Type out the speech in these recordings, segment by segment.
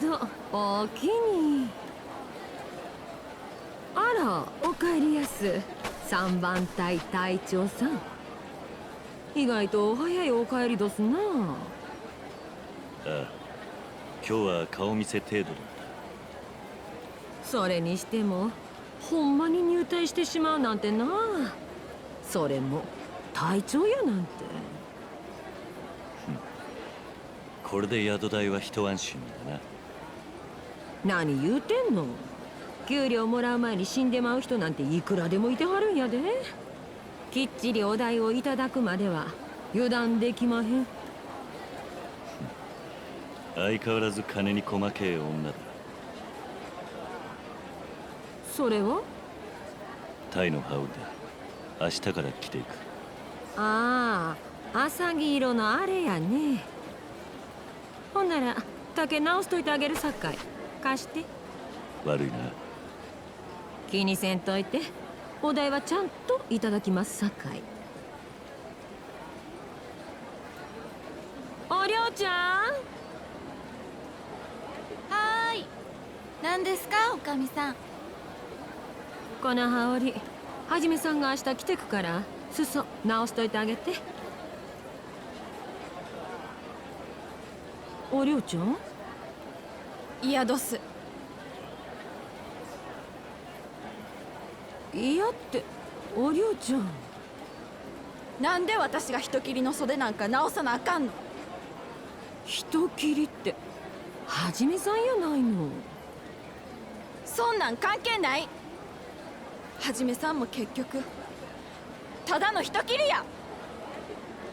毎度おおきに。あらおかえりやす。三番隊隊長さん。意外と早いお帰りどすな。ああ今日は顔見せ程度だったそれにしてもほんまに入隊してしまうなんてな。それも隊長やなんて。これで宿代は一安心だな。何言うてんの？給料もらう前に死んでまう人なんていくらでもいてはるんやで。きっちりお代をいただくまでは油断できまへん。相変わらず金に細けえ女だ。それはタイのハウルだ明日から来ていく。ああ浅黄色のあれやね。ほんなら竹直しといてあげるさかい貸して。悪いな。気にせんといてお代はちゃんといただきますさかい。おりょうちゃん。はーい。何ですかおかみさん。この羽織はじめさんが明日来てくから裾直しといてあげて。おりょうちゃん？いやどす。いやっておりょうちゃん。なんで私が人切りの袖なんか直さなあかんの？人切りってはじめさんやないの。そんなん関係ない。はじめさんも結局ただの人切りや。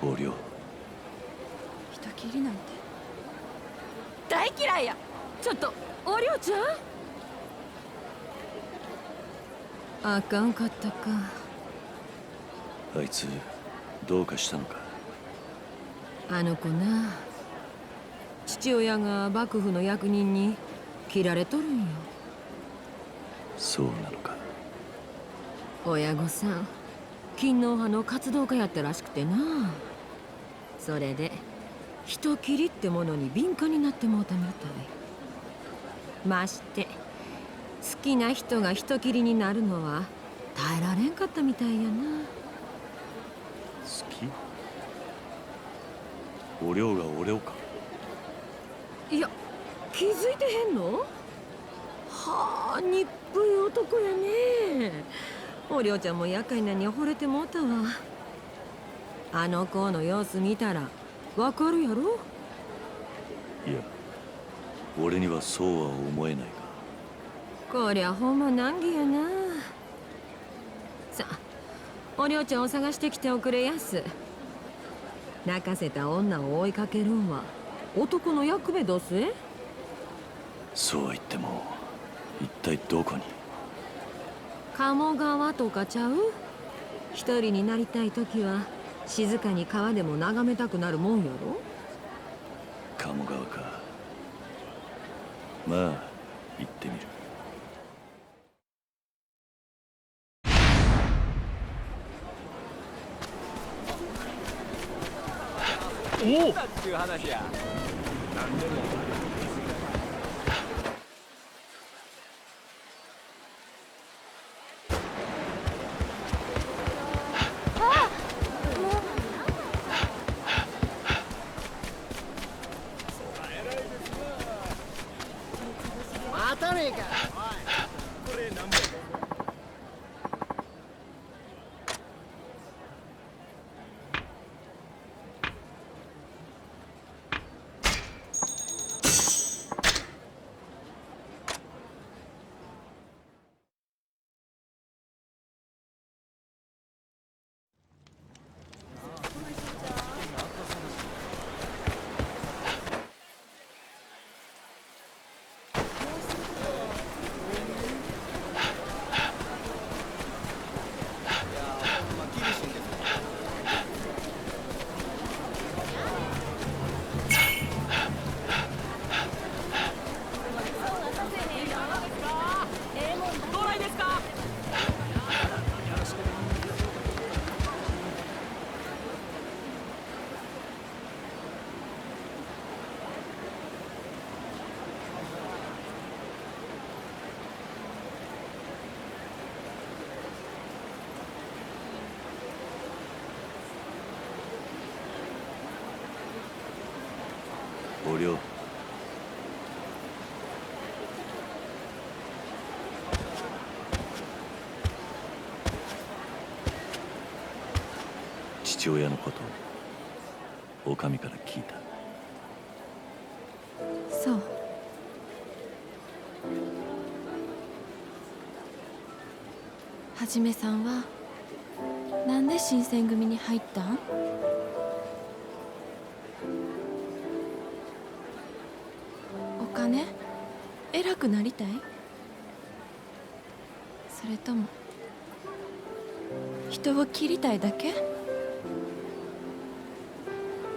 横領人切りなんて大嫌いやちょっとおりょうちゃん？あかんかったか。あいつどうかしたのか？あの子な。父親が幕府の役人に切られとるんよ。そうなのか？親御さん勤王派の活動家やったらしくてな。それで人切りってものに敏感になってもうたみたいまして好きな人が人切りになるのは耐えられんかったみたいやな。好き？お領が俺をか。いや気づいてへんの？はあ日っぷい男やね。おりょうちゃんも厄介なに惚れてもうたわ。あの子の様子見たらわかるやろ？いや俺にはそうは思えないが。こりゃほんま難儀やな。さあおりょうちゃんを探してきておくれやす。泣かせた女を追いかけるんは男の役目どす？えそうは言っても一体どこに？鴨川とかちゃう？一人になりたい時は静かに川でも眺めたくなるもんやろ？鴨川かまあ行ってみる。おおっ。ていう話や何でも父親のことをお上から聞いた。そう。はじめさんはなんで新選組に入ったん？お金？偉くなりたい？それとも人を切りたいだけ？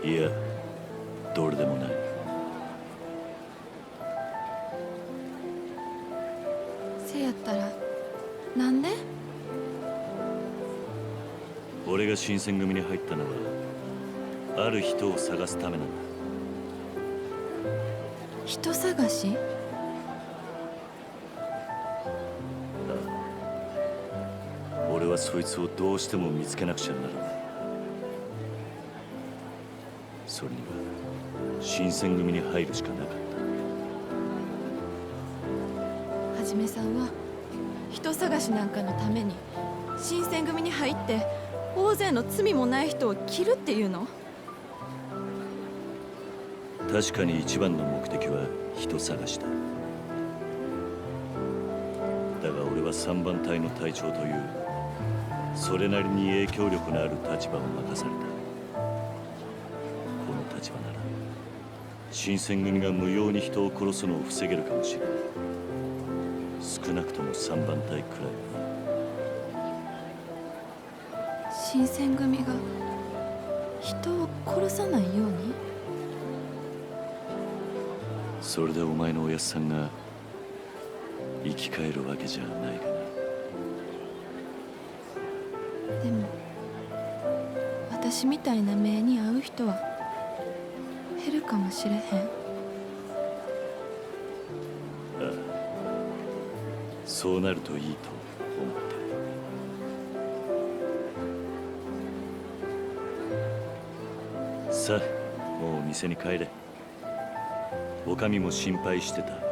いやどれでもないせやったらなんで俺が新選組に入ったのはある人を探すためなんだ人探し俺はそいつをどうしても見つけなくちゃならないそれに。は新選組に入るしかなかった。はじめさんは人探しなんかのために新選組に入って大勢の罪もない人を切るっていうの？確かに一番の目的は人探しだ。だが俺は三番隊の隊長というそれなりに影響力のある立場を任された。新選組が無用に人を殺すのを防げるかもしれない。少なくとも三番隊くらい新選組が人を殺さないように？それでお前のおやっさんが生き返るわけじゃないかな。でも私みたいな目に遭う人はかもしれへん。そうなるといいと思って。さあもう店に帰れ。おかみも心配してた。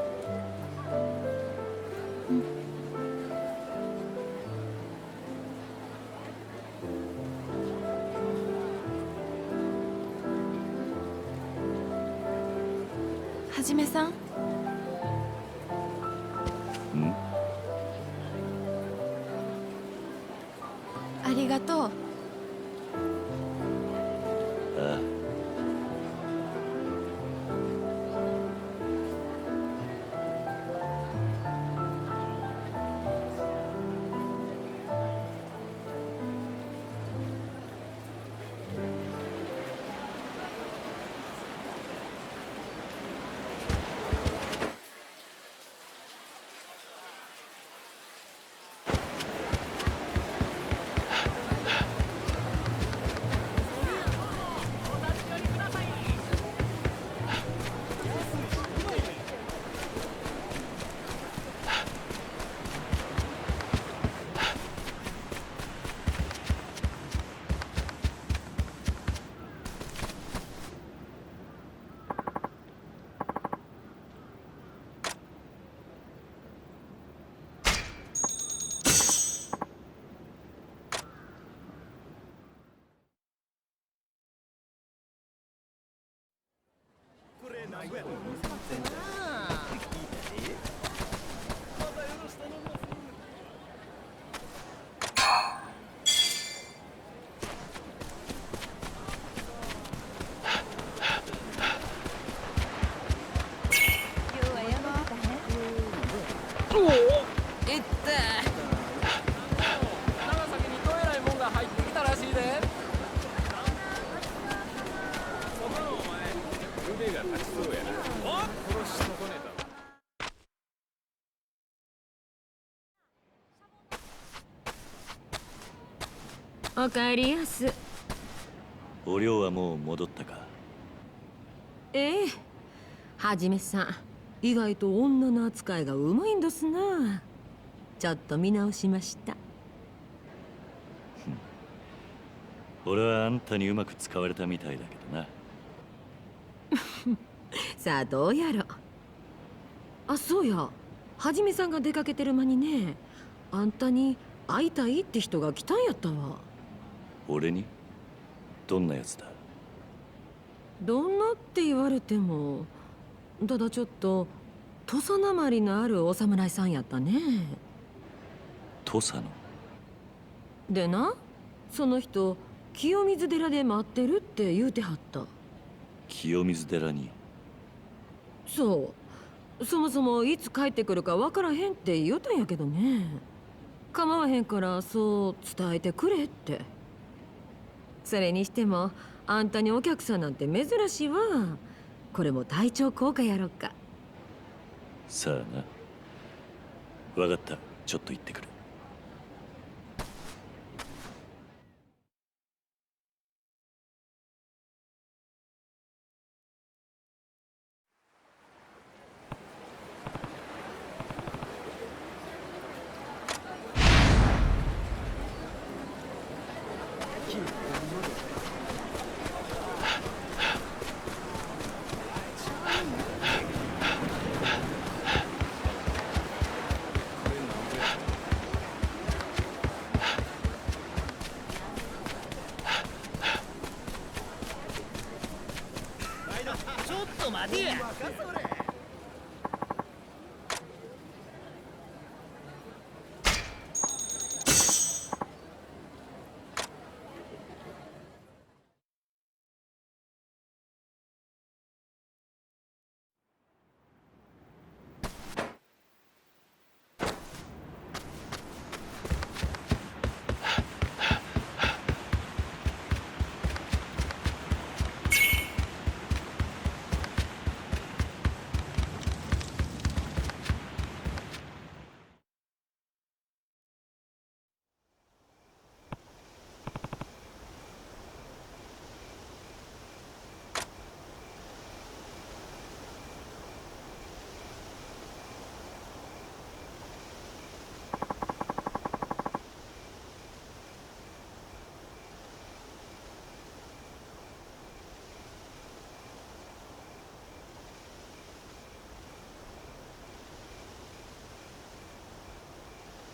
じめさんうん。長おかえりやす。お涼はもう戻ったか？ええはじめさん。意外と女の扱いがうまいんですな。ちょっと見直しました。俺はあんたにうまく使われたみたいだけどな。さあどうやろ。あそうや。はじめさんが出かけてる間にねあんたに会いたいって人が来たんやったわ俺に？どんなやつだ？どんなって言われてもただちょっと土佐なまりのあるお侍さんやったね。土佐の？でなその人清水寺で待ってるって言うてはった。清水寺に？そう。そもそもいつ帰ってくるかわからへんって言うたんやけどね。構わへんからそう伝えてくれってそれにしてもあんたにお客さんなんて珍しいわ。これも体調効果やろっか。さあな。分かった。ちょっと行ってくる。待て